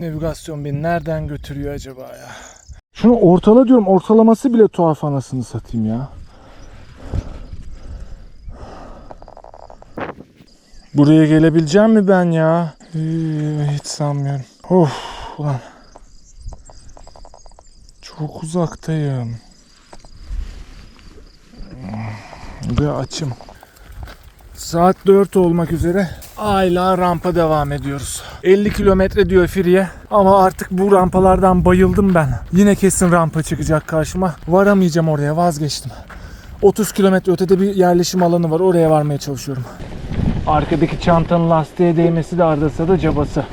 Navigasyon beni nereden götürüyor acaba ya? Şunu ortala diyorum. Ortalaması bile tuhaf anasını satayım ya. Buraya gelebileceğim mi ben ya? Hiç sanmıyorum. Of ulan. Çok uzaktayım. Ve açım. Saat 4 olmak üzere hala rampa devam ediyoruz. 50 kilometre diyor Firiye ama artık bu rampalardan bayıldım ben. Yine kesin rampa çıkacak karşıma. Varamayacağım oraya vazgeçtim. 30 kilometre ötede bir yerleşim alanı var oraya varmaya çalışıyorum. Arkadaki çantanın lastiğe değmesi de arada sırada cabası.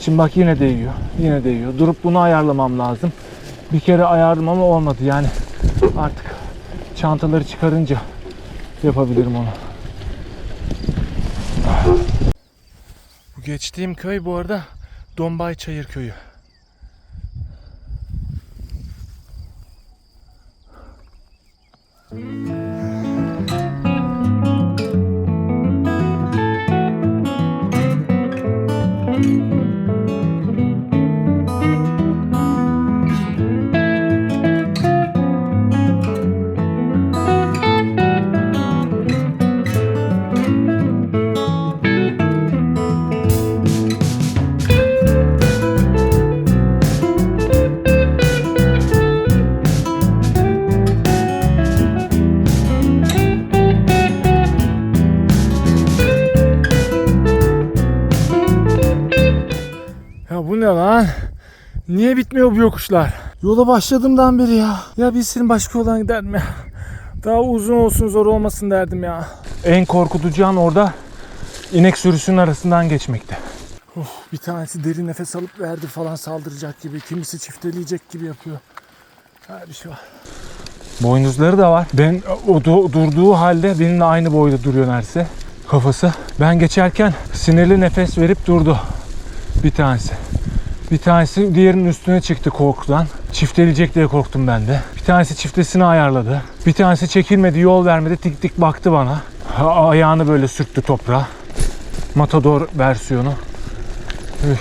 Şimdi bak yine değiyor. Yine değiyor. Durup bunu ayarlamam lazım. Bir kere ayarladım ama olmadı yani. Artık çantaları çıkarınca yapabilirim onu. Bu geçtiğim köy bu arada Dombay Çayır köyü. Ya Bitmiyor bu yokuşlar? Yola başladığımdan beri ya. Ya bilsin başka yoldan giderdim ya. Daha uzun olsun zor olmasın derdim ya. En korkutucu an orada inek sürüsünün arasından geçmekti. Oh, bir tanesi derin nefes alıp verdi falan saldıracak gibi. Kimisi çifteleyecek gibi yapıyor. Her bir şey var. Boynuzları da var. Ben o du- durduğu halde benimle aynı boyda duruyor neredeyse. Kafası. Ben geçerken sinirli nefes verip durdu. Bir tanesi. Bir tanesi diğerinin üstüne çıktı korkudan. Çifteleyecek diye korktum ben de. Bir tanesi çiftesini ayarladı. Bir tanesi çekilmedi, yol vermedi. Tik tik baktı bana. Ayağını böyle sürttü toprağa. Matador versiyonu. Üf,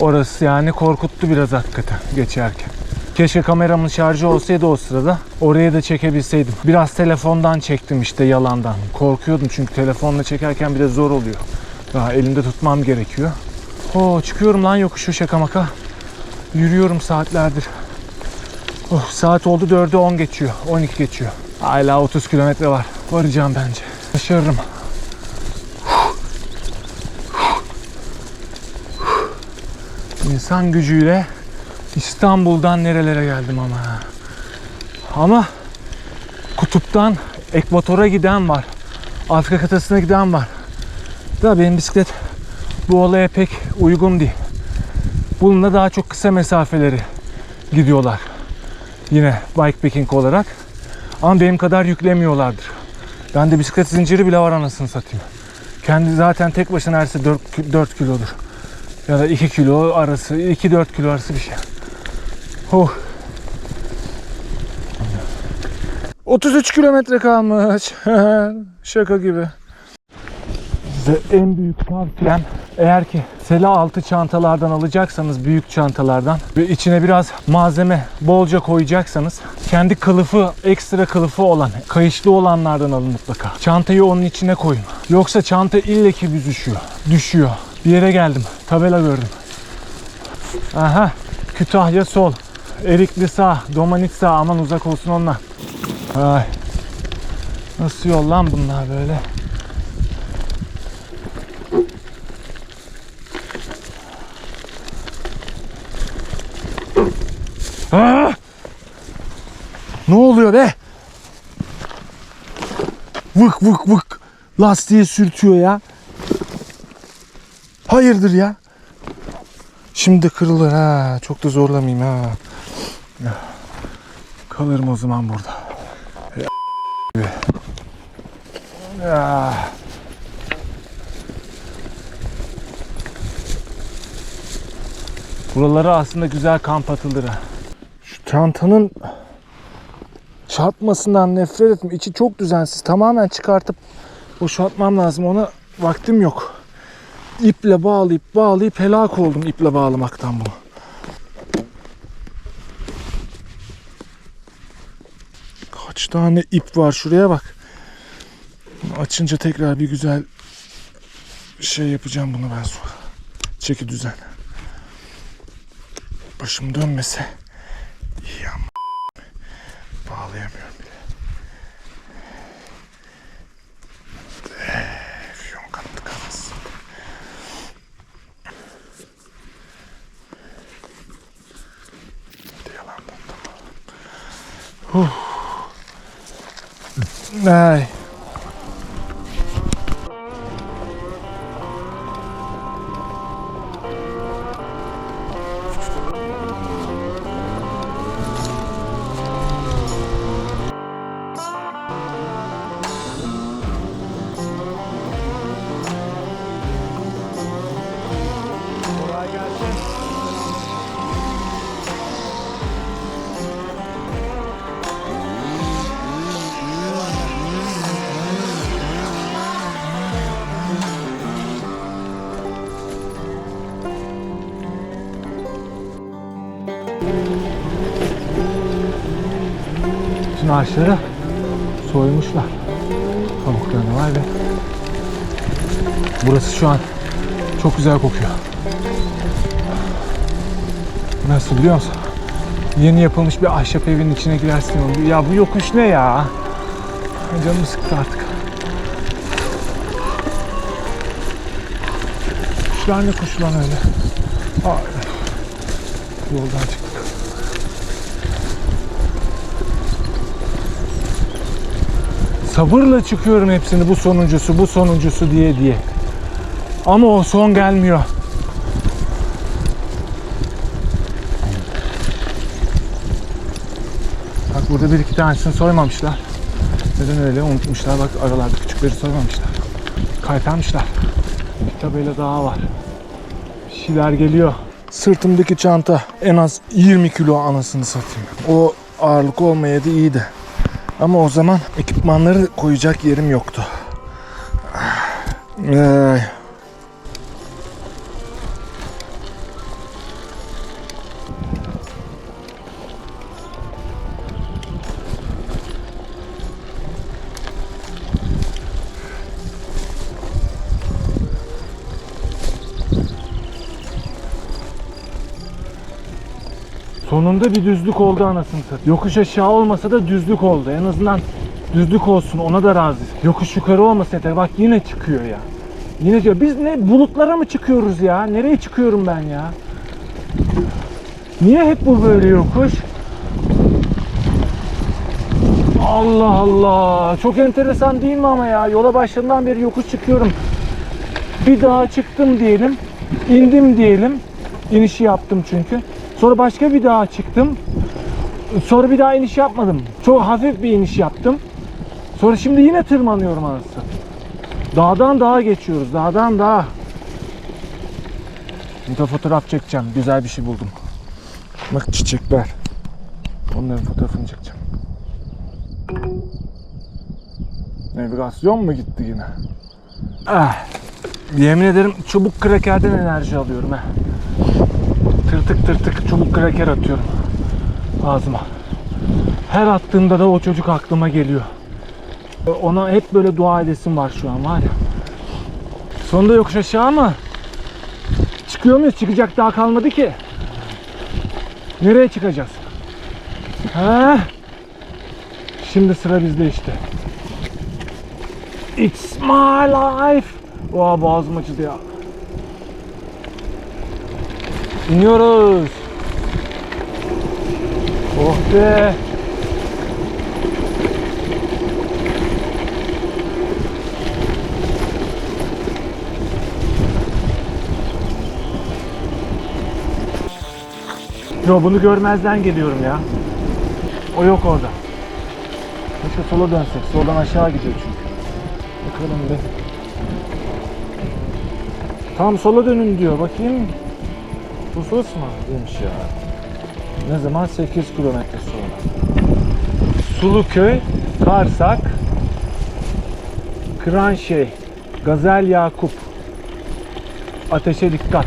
Orası yani korkuttu biraz hakikaten geçerken. Keşke kameramın şarjı olsaydı o sırada. Oraya da çekebilseydim. Biraz telefondan çektim işte yalandan. Korkuyordum çünkü telefonla çekerken bir de zor oluyor. Daha elimde tutmam gerekiyor. Oo, çıkıyorum lan yokuşu şaka maka. Yürüyorum saatlerdir. Oh, saat oldu 4'e 10 geçiyor. 12 geçiyor. Hala 30 kilometre var. Varacağım bence. Başarırım. İnsan gücüyle İstanbul'dan nerelere geldim ama. Ama kutuptan ekvatora giden var. Afrika kıtasına giden var. Da benim bisiklet bu olaya pek uygun değil. Bununla daha çok kısa mesafeleri gidiyorlar. Yine bikepacking olarak. Ama benim kadar yüklemiyorlardır. Bende bisiklet zinciri bile var anasını satayım. Kendi zaten tek başına herse 4, 4 kilodur. Ya da 2 kilo arası, 2-4 kilo arası bir şey. Oh. 33 kilometre kalmış. Şaka gibi. Size en büyük tavsiyem eğer ki sela altı çantalardan alacaksanız büyük çantalardan ve içine biraz malzeme bolca koyacaksanız kendi kılıfı ekstra kılıfı olan kayışlı olanlardan alın mutlaka. Çantayı onun içine koyun. Yoksa çanta illeki büzüşüyor. Düşüyor. Bir yere geldim. Tabela gördüm. Aha. Kütahya sol. Erikli sağ. Domanik sağ. Aman uzak olsun onlar. Ay. Nasıl yol lan bunlar böyle? Aa! Ne oluyor be? Vık vık vık. Lastiğe sürtüyor ya. Hayırdır ya? Şimdi kırılır ha. Çok da zorlamayayım ha. Kalırım o zaman burada. Ya. Buralara aslında güzel kamp atılır ha. Çantanın çarpmasından nefret ettim. İçi çok düzensiz. Tamamen çıkartıp boşaltmam lazım. Ona vaktim yok. iple bağlayıp bağlayıp helak oldum iple bağlamaktan bunu. Kaç tane ip var şuraya bak. Açınca tekrar bir güzel şey yapacağım bunu ben sonra. Çeki düzen. Başım dönmese iyi ama bağlayamıyorum bile. Üf, Yon kattı kafası. Hadi yalandan tamam. Huh. Ay. Bütün ağaçları soymuşlar. Pamuklarını var ve burası şu an çok güzel kokuyor. Nasıl biliyor musun? Yeni yapılmış bir ahşap evin içine girersin. Ya bu yokuş ne ya? Canımı sıktı artık. Kuşlar ne kuş lan öyle? Ay. Yoldan çıktık. Sabırla çıkıyorum hepsini bu sonuncusu, bu sonuncusu diye diye. Ama o son gelmiyor. Bak burada bir iki tanesini soymamışlar. Neden öyle unutmuşlar. Bak aralarda küçükleri soymamışlar. Kaytarmışlar. Bir tabela daha var. Bir şeyler geliyor. Sırtımdaki çanta en az 20 kilo anasını satayım. O ağırlık olmayaydı iyiydi. Ama o zaman ekipmanları koyacak yerim yoktu. Ay. Sonunda bir düzlük oldu anasını satayım. Yokuş aşağı olmasa da düzlük oldu. En azından düzlük olsun ona da razıyız. Yokuş yukarı olmasın yeter. Bak yine çıkıyor ya. Yine diyor. Biz ne bulutlara mı çıkıyoruz ya? Nereye çıkıyorum ben ya? Niye hep bu böyle yokuş? Allah Allah. Çok enteresan değil mi ama ya? Yola başladığından beri yokuş çıkıyorum. Bir daha çıktım diyelim. indim diyelim. İnişi yaptım çünkü. Sonra başka bir daha çıktım. Sonra bir daha iniş yapmadım. Çok hafif bir iniş yaptım. Sonra şimdi yine tırmanıyorum anasını. Dağdan dağa geçiyoruz. Dağdan dağa. Bir de fotoğraf çekeceğim. Güzel bir şey buldum. Bak çiçekler. Onların fotoğrafını çekeceğim. Navigasyon mu gitti yine? Ah, yemin ederim çubuk krakerden enerji alıyorum ha. Tırtık tırtık çubuk kraker atıyorum ağzıma. Her attığımda da o çocuk aklıma geliyor. Ona hep böyle dua edesim var şu an var ya. Sonunda yokuş aşağı mı? Çıkıyor muyuz? Çıkacak daha kalmadı ki. Nereye çıkacağız? Ha? Şimdi sıra bizde işte. It's my life. Oha boğazım acıdı ya. İniyoruz. Oh be. Yo bunu görmezden geliyorum ya. O yok orada. Keşke sola dönsek. Soldan aşağı gidiyor çünkü. Bakalım bir. Tam sola dönün diyor. Bakayım. Husus mu? Demiş ya. Ne zaman? 8 kilometre sonra. Suluköy, Karsak, Kıranşehir, Gazel Yakup. Ateşe dikkat.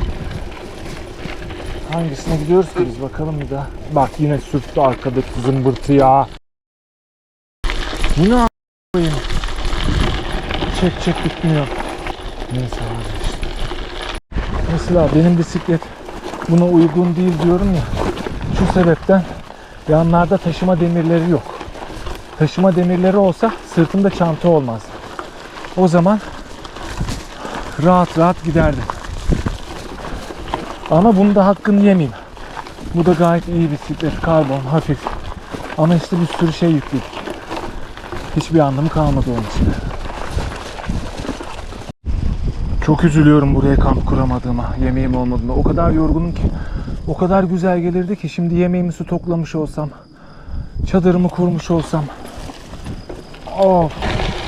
Hangisine gidiyoruz ki biz bakalım bir daha. Bak yine sürttü arkadaki zımbırtı ya. Bu ne a**ayım? Çek çek bitmiyor. Neyse abi işte. Mesela benim bisiklet buna uygun değil diyorum ya. Şu sebepten yanlarda taşıma demirleri yok. Taşıma demirleri olsa sırtımda çanta olmaz. O zaman rahat rahat giderdim. Ama bunu da hakkını yemeyeyim. Bu da gayet iyi bisiklet. Karbon, hafif. Ama işte bir sürü şey yükledik. Hiçbir anlamı kalmadı onun için. Çok üzülüyorum buraya kamp kuramadığıma, yemeğim olmadığına. O kadar yorgunum ki. O kadar güzel gelirdi ki şimdi yemeğimi stoklamış olsam. Çadırımı kurmuş olsam. Of.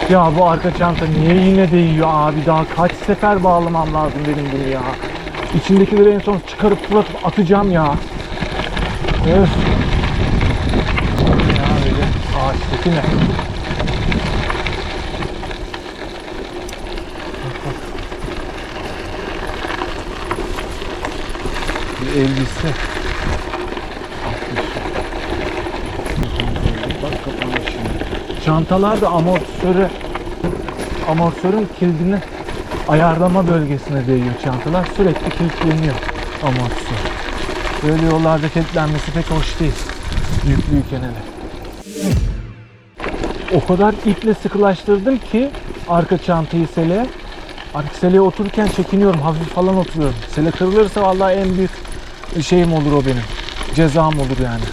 Ya bu arka çanta niye yine değiyor abi? Daha kaç sefer bağlamam lazım benim bunu ya. İçindekileri en son çıkarıp fırlatıp atacağım ya. Öf. Ya öyle ağaçtaki ne? Elbise. Bak kapanmış şimdi. Çantalar da amortisörü amortisörün kilidini ayarlama bölgesine değiyor çantalar. Sürekli kilitleniyor amortisör. Böyle yollarda kilitlenmesi pek hoş değil. Yüklüyken hele. O kadar iple sıkılaştırdım ki arka çantayı sele. Artık seleye otururken çekiniyorum. Hafif falan oturuyorum. Sele kırılırsa vallahi en büyük şeyim olur o benim. Cezam olur yani.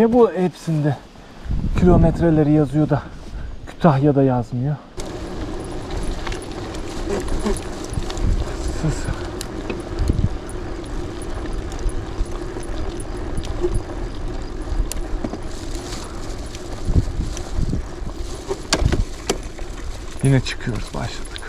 Niye bu hepsinde kilometreleri yazıyor da Kütahya'da yazmıyor? Sus. Yine çıkıyoruz başladık.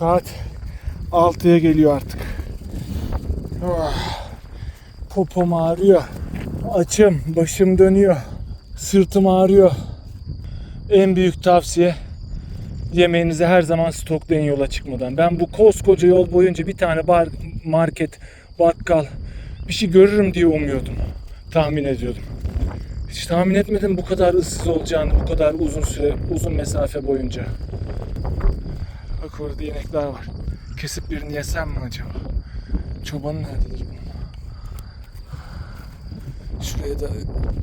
Saat 6'ya geliyor artık. Oh. Popom ağrıyor. Açım, başım dönüyor. Sırtım ağrıyor. En büyük tavsiye yemeğinizi her zaman stoklayın yola çıkmadan. Ben bu koskoca yol boyunca bir tane bar, market, bakkal bir şey görürüm diye umuyordum. tahmin ediyordum. Hiç tahmin etmedim bu kadar ıssız olacağını, bu kadar uzun süre, uzun mesafe boyunca. Orada inekler var. Kesip birini yesem mi acaba? Çobanı nerededir bunun? Şuraya da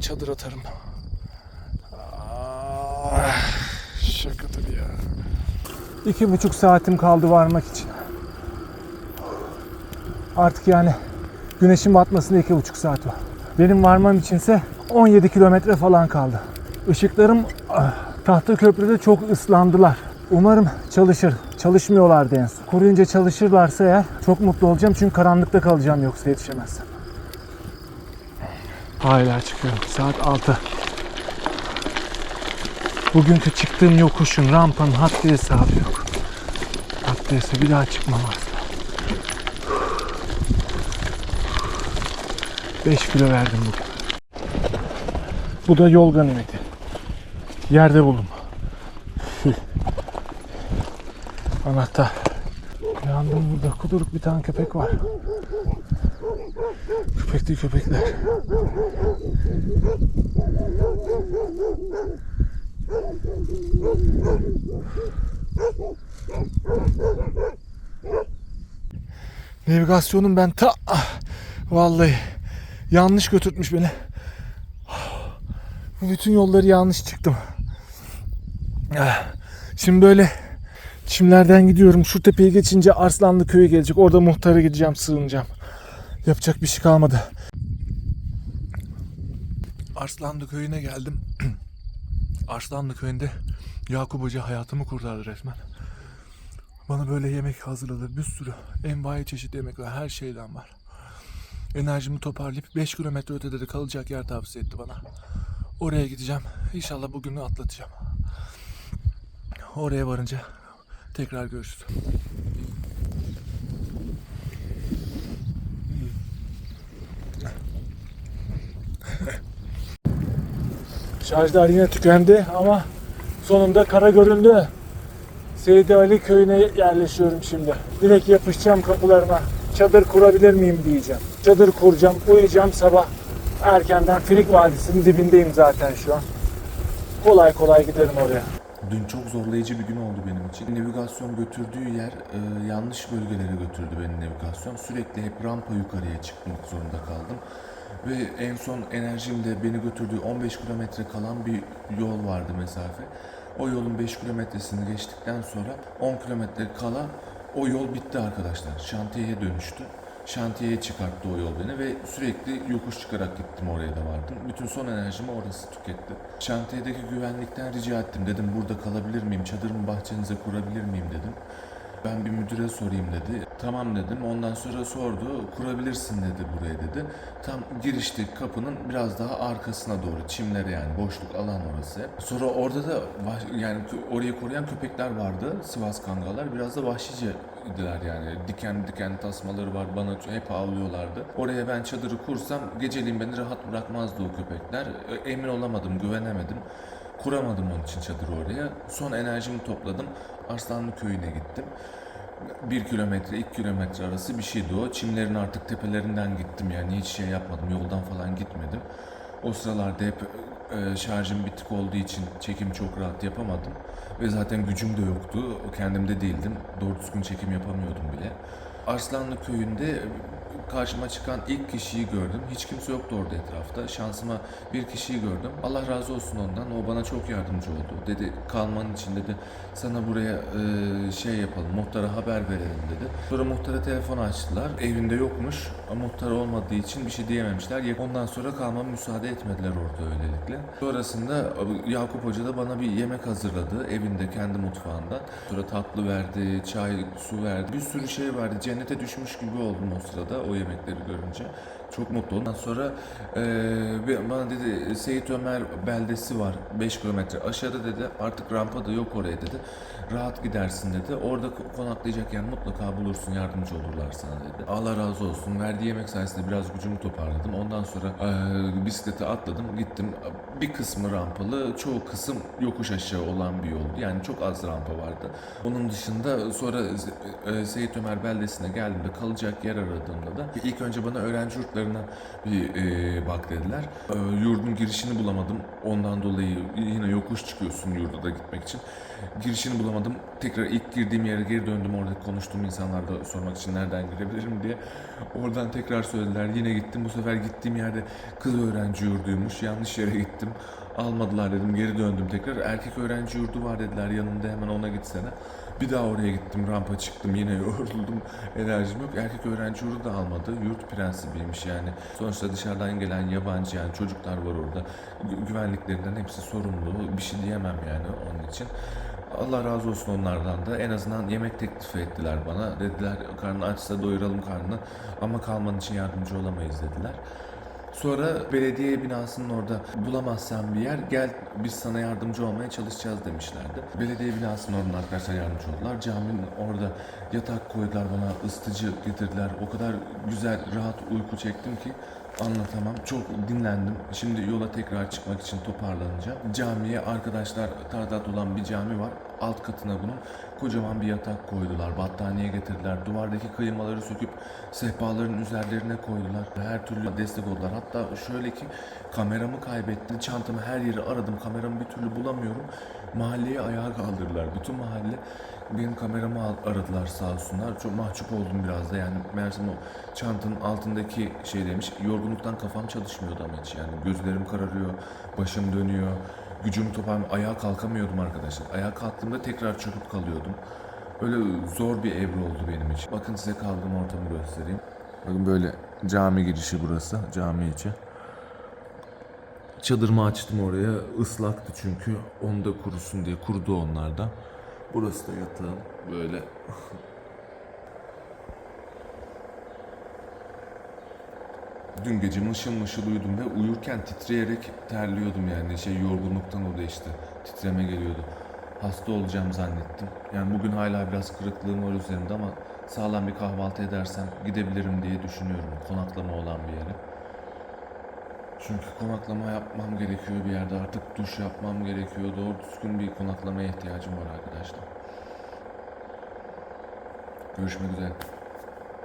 çadır atarım. Ah, şakadır ya. İki buçuk saatim kaldı varmak için. Artık yani güneşin batmasında iki buçuk saat var. Benim varmam içinse 17 kilometre falan kaldı. Işıklarım ah, tahta köprüde çok ıslandılar. Umarım çalışır. Çalışmıyorlardı en son. Koruyunca çalışırlarsa eğer çok mutlu olacağım çünkü karanlıkta kalacağım yoksa yetişemezsem. Hala çıkıyorum. Saat 6. Bugünkü çıktığım yokuşun, rampanın haddi hesabı yok. Haddi hesabı bir daha çıkmam asla. 5 kilo verdim bugün. Bu da yol ganimeti. Yerde buldum. Anahtar. Yandım burada. Kuduruk bir tane köpek var. Köpek değil köpekler. Navigasyonum ben ta ah, vallahi yanlış götürtmüş beni. Bütün yolları yanlış çıktım. Şimdi böyle çimlerden gidiyorum. Şu tepeyi geçince Arslanlı köyü gelecek. Orada muhtara gideceğim, sığınacağım. Yapacak bir şey kalmadı. Arslanlı köyüne geldim. Arslanlı köyünde Yakup Hoca hayatımı kurtardı resmen. Bana böyle yemek hazırladı. Bir sürü envai çeşit yemek var. Her şeyden var. Enerjimi toparlayıp 5 kilometre ötede de kalacak yer tavsiye etti bana. Oraya gideceğim. İnşallah bugünü atlatacağım. Oraya varınca tekrar görüşürüz. Şarjlar yine tükendi ama sonunda kara göründü. Seydi Ali köyüne yerleşiyorum şimdi. Direkt yapışacağım kapılarına. Çadır kurabilir miyim diyeceğim. Çadır kuracağım, uyuyacağım sabah. Erkenden Frik Vadisi'nin dibindeyim zaten şu an. Kolay kolay giderim oraya. Dün çok zorlayıcı bir gün oldu benim için. Navigasyon götürdüğü yer e, yanlış bölgelere götürdü beni navigasyon. Sürekli hep rampa yukarıya çıkmak zorunda kaldım. Ve en son enerjimde beni götürdüğü 15 kilometre kalan bir yol vardı mesafe. O yolun 5 kilometresini geçtikten sonra 10 kilometre kala o yol bitti arkadaşlar. Şantiyeye dönüştü. Şantiyeye çıkarttı o yol beni ve sürekli yokuş çıkarak gittim oraya da vardım. Bütün son enerjimi orası tüketti. Şantiyedeki güvenlikten rica ettim. Dedim burada kalabilir miyim? Çadırımı bahçenize kurabilir miyim dedim. Ben bir müdüre sorayım dedi. Tamam dedim. Ondan sonra sordu. Kurabilirsin dedi buraya dedi. Tam girişte kapının biraz daha arkasına doğru. Çimlere yani boşluk alan orası. Sonra orada da yani orayı koruyan köpekler vardı. Sivas Kangallar. Biraz da vahşice idiler yani. Diken diken tasmaları var. Bana hep ağlıyorlardı. Oraya ben çadırı kursam geceliğin beni rahat bırakmazdı o köpekler. E, Emin olamadım, güvenemedim. Kuramadım onun için çadırı oraya. Son enerjimi topladım. Arslanlı köyüne gittim. Bir kilometre, iki kilometre arası bir şeydi o. Çimlerin artık tepelerinden gittim yani hiç şey yapmadım. Yoldan falan gitmedim. O sıralarda hep e, şarjım bitik olduğu için çekim çok rahat yapamadım. Ve zaten gücüm de yoktu. Kendimde değildim. Doğru düzgün çekim yapamıyordum bile. Arslanlı köyünde karşıma çıkan ilk kişiyi gördüm. Hiç kimse yoktu orada etrafta. Şansıma bir kişiyi gördüm. Allah razı olsun ondan. O bana çok yardımcı oldu. Dedi kalmanın için dedi sana buraya e, şey yapalım. Muhtara haber verelim dedi. Sonra muhtara telefon açtılar. Evinde yokmuş. Muhtar olmadığı için bir şey diyememişler. Ondan sonra kalmama müsaade etmediler orada öylelikle. Sonrasında e, Yakup Hoca da bana bir yemek hazırladı. Evinde kendi mutfağından. Sonra tatlı verdi, çay, su verdi. Bir sürü şey verdi. Cennete düşmüş gibi oldum o sırada o yemekleri görünce. Çok mutlu oldum. Ondan sonra bir- bana dedi Seyit Ömer beldesi var 5 kilometre aşağıda dedi. Artık rampa da yok oraya dedi. Rahat gidersin dedi. Orada ko- konaklayacak yer mutlaka bulursun. Yardımcı olurlar sana dedi. Allah razı olsun. Verdiği yemek sayesinde biraz gücümü toparladım. Ondan sonra eee, bisiklete atladım. Gittim. Bir kısmı rampalı. Çoğu kısım yokuş aşağı olan bir yoldu. Yani çok az rampa vardı. Onun dışında sonra e, Seyit Ömer beldesine geldiğimde kalacak yer aradığımda da ilk önce bana öğrenci yurtları fiyatlarına bir e, bak dediler. E, yurdun girişini bulamadım. Ondan dolayı yine yokuş çıkıyorsun yurda da gitmek için. Girişini bulamadım. Tekrar ilk girdiğim yere geri döndüm. Orada konuştuğum insanlarda sormak için nereden girebilirim diye. Oradan tekrar söylediler. Yine gittim. Bu sefer gittiğim yerde kız öğrenci yurduymuş. Yanlış yere gittim. Almadılar dedim. Geri döndüm tekrar. Erkek öğrenci yurdu var dediler. Yanında hemen ona gitsene. Bir daha oraya gittim. Rampa çıktım. Yine yoruldum. Enerjim yok. Erkek öğrenci yurdu da almadı. Yurt prensibiymiş yani. Sonuçta dışarıdan gelen yabancı yani çocuklar var orada. Gü- güvenliklerinden hepsi sorumlu. Bir şey diyemem yani onun için. Allah razı olsun onlardan da. En azından yemek teklifi ettiler bana. Dediler karnı açsa doyuralım karnını ama kalman için yardımcı olamayız dediler. Sonra belediye binasının orada bulamazsan bir yer gel biz sana yardımcı olmaya çalışacağız demişlerdi. Belediye binasının oradan arkadaşlar yardımcı oldular. Caminin orada yatak koydular bana ısıtıcı getirdiler. O kadar güzel rahat uyku çektim ki anlatamam. Çok dinlendim. Şimdi yola tekrar çıkmak için toparlanacağım. Camiye arkadaşlar Tardat olan bir cami var. Alt katına bunun kocaman bir yatak koydular. Battaniye getirdiler. Duvardaki kıymaları söküp sehpaların üzerlerine koydular. Her türlü destek oldular. Hatta şöyle ki kameramı kaybettim. Çantamı her yeri aradım. Kameramı bir türlü bulamıyorum. Mahalleyi ayağa kaldırdılar. Bütün mahalle benim kameramı aradılar sağ olsunlar. Çok mahcup oldum biraz da yani meğersem o çantanın altındaki şey demiş. Yorgunluktan kafam çalışmıyordu ama hiç yani. Gözlerim kararıyor, başım dönüyor. Gücüm toparlam ayağa kalkamıyordum arkadaşlar. Ayağa kalktığımda tekrar çöküp kalıyordum. Öyle zor bir evre oldu benim için. Bakın size kaldığım ortamı göstereyim. Bakın böyle cami girişi burası. Cami içi. Çadırımı açtım oraya. Islaktı çünkü. Onu da kurusun diye. Kurudu onlar da. Burası da yatağım. Böyle. Dün gece mışıl mışıl uyudum ve uyurken titreyerek terliyordum yani şey yorgunluktan o da işte titreme geliyordu. Hasta olacağım zannettim. Yani bugün hala biraz kırıklığım var üzerimde ama sağlam bir kahvaltı edersem gidebilirim diye düşünüyorum konaklama olan bir yere. Çünkü konaklama yapmam gerekiyor bir yerde artık duş yapmam gerekiyor. Doğru düzgün bir konaklamaya ihtiyacım var arkadaşlar. Görüşmek üzere.